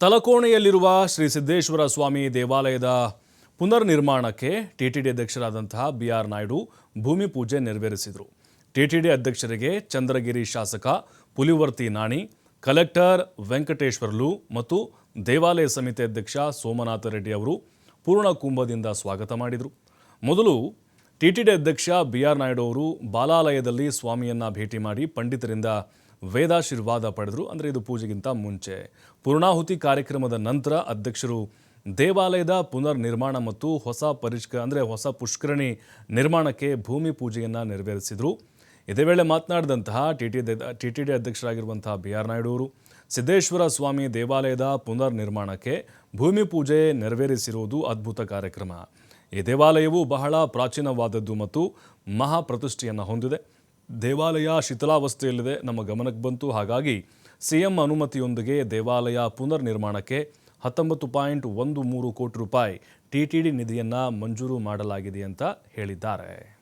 ತಲಕೋಣೆಯಲ್ಲಿರುವ ಶ್ರೀ ಸಿದ್ದೇಶ್ವರ ಸ್ವಾಮಿ ದೇವಾಲಯದ ಪುನರ್ ನಿರ್ಮಾಣಕ್ಕೆ ಟಿಟಿಡಿ ಅಧ್ಯಕ್ಷರಾದಂತಹ ಬಿ ಆರ್ ನಾಯ್ಡು ಭೂಮಿ ಪೂಜೆ ನೆರವೇರಿಸಿದರು. ಟಿಟಿಡಿ ಅಧ್ಯಕ್ಷರಿಗೆ ಚಂದ್ರಗಿರಿ ಶಾಸಕ ಪುಲಿವರ್ತಿ ನಾಣಿ, ಕಲೆಕ್ಟರ್ ವೆಂಕಟೇಶ್ವರ್ಲು ಮತ್ತು ದೇವಾಲಯ ಸಮಿತಿ ಅಧ್ಯಕ್ಷ ಸೋಮನಾಥ ರೆಡ್ಡಿ ಅವರು ಪೂರ್ಣ ಕುಂಭದಿಂದ ಸ್ವಾಗತ ಮಾಡಿದರು. ಮೊದಲು ಟಿಟಿಡಿ ಅಧ್ಯಕ್ಷ ಬಿ ಆರ್ ನಾಯ್ಡು ಅವರು ಬಾಲಾಲಯದಲ್ಲಿ ಸ್ವಾಮಿಯನ್ನ ಭೇಟಿ ಮಾಡಿ ಪಂಡಿತರಿಂದ ವೇದಾಶೀರ್ವಾದ ಪಡೆದರು. ಅಂದರೆ ಇದು ಪೂಜೆಗಿಂತ ಮುಂಚೆ. ಪೂರ್ಣಾಹುತಿ ಕಾರ್ಯಕ್ರಮದ ನಂತರ ಅಧ್ಯಕ್ಷರು ದೇವಾಲಯದ ಪುನರ್ ನಿರ್ಮಾಣ ಮತ್ತು ಹೊಸ ಪರಿಷ್ಕ, ಅಂದರೆ ಹೊಸ ಪುಷ್ಕರಣಿ ನಿರ್ಮಾಣಕ್ಕೆ ಭೂಮಿ ಪೂಜೆಯನ್ನು ನೆರವೇರಿಸಿದರು. ಇದೇ ವೇಳೆ ಮಾತನಾಡಿದಂತಹ T T T T D ಅಧ್ಯಕ್ಷರಾಗಿರುವಂತಹ B R Naidu ಅವರು, ಸಿದ್ದೇಶ್ವರ ಸ್ವಾಮಿ ದೇವಾಲಯದ ಪುನರ್ ನಿರ್ಮಾಣಕ್ಕೆ ಭೂಮಿ ಪೂಜೆ ನೆರವೇರಿಸಿರುವುದು ಅದ್ಭುತ ಕಾರ್ಯಕ್ರಮ. ಈ ದೇವಾಲಯವು ಬಹಳ ಪ್ರಾಚೀನವಾದದ್ದು ಮತ್ತು ಮಹಾ ಪ್ರತಿಷ್ಠೆಯನ್ನು ಹೊಂದಿದೆ. ದೇವಾಲಯ ಶಿಥಿಲಾವಸ್ಥೆಯಲ್ಲಿದೆ ನಮ್ಮ ಗಮನಕ್ಕೆ ಬಂತು. ಹಾಗಾಗಿ ಸಿಎಂ ಅನುಮತಿಯೊಂದಿಗೆ ದೇವಾಲಯ ಪುನರ್ ನಿರ್ಮಾಣಕ್ಕೆ ಹತ್ತೊಂಬತ್ತು ಪಾಯಿಂಟ್ ಒಂದು ಮೂರು ಕೋಟಿ ರೂಪಾಯಿ ಟಿ ಟಿ ಡಿ ನಿಧಿಯನ್ನು ಮಂಜೂರು ಮಾಡಲಾಗಿದೆ ಅಂತ ಹೇಳಿದ್ದಾರೆ.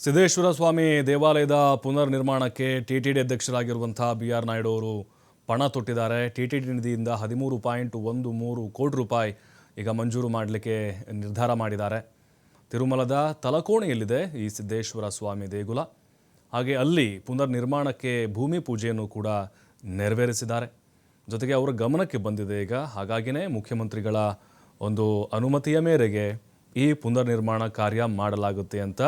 ಸಿದ್ದೇಶ್ವರ ಸ್ವಾಮಿ ದೇವಾಲಯದ ಪುನರ್ ನಿರ್ಮಾಣಕ್ಕೆ ಟಿ ಟಿ ಡಿ ಅಧ್ಯಕ್ಷರಾಗಿರುವಂಥ ಬಿ ಆರ್ ನಾಯ್ಡು ಅವರು ಪಣ ತೊಟ್ಟಿದ್ದಾರೆ. ಟಿ ಟಿ ಡಿ ನಿಧಿಯಿಂದ ಹದಿಮೂರು ಪಾಯಿಂಟ್ ಒಂದು ಮೂರು ಕೋಟಿ ರೂಪಾಯಿ ಈಗ ಮಂಜೂರು ಮಾಡಲಿಕ್ಕೆ ನಿರ್ಧಾರ ಮಾಡಿದ್ದಾರೆ. ತಿರುಮಲದ ತಲಕೋಣೆಯಲ್ಲಿದೆ ಈ ಸಿದ್ದೇಶ್ವರ ಸ್ವಾಮಿ ದೇಗುಲ. ಹಾಗೆ ಅಲ್ಲಿ ಪುನರ್ ನಿರ್ಮಾಣಕ್ಕೆ ಭೂಮಿ ಪೂಜೆಯನ್ನು ಕೂಡ ನೆರವೇರಿಸಿದ್ದಾರೆ. ಜೊತೆಗೆ ಅವರ ಗಮನಕ್ಕೆ ಬಂದಿದೆ ಈಗ. ಹಾಗಾಗಿಯೇ ಮುಖ್ಯಮಂತ್ರಿಗಳ ಒಂದು ಅನುಮತಿಯ ಮೇರೆಗೆ ಈ ಪುನರ್ ನಿರ್ಮಾಣ ಕಾರ್ಯ ಮಾಡಲಾಗುತ್ತೆ ಅಂತ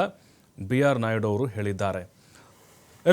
ಬಿ ಆರ್ ನಾಯ್ಡು ಅವರು ಹೇಳಿದ್ದಾರೆ.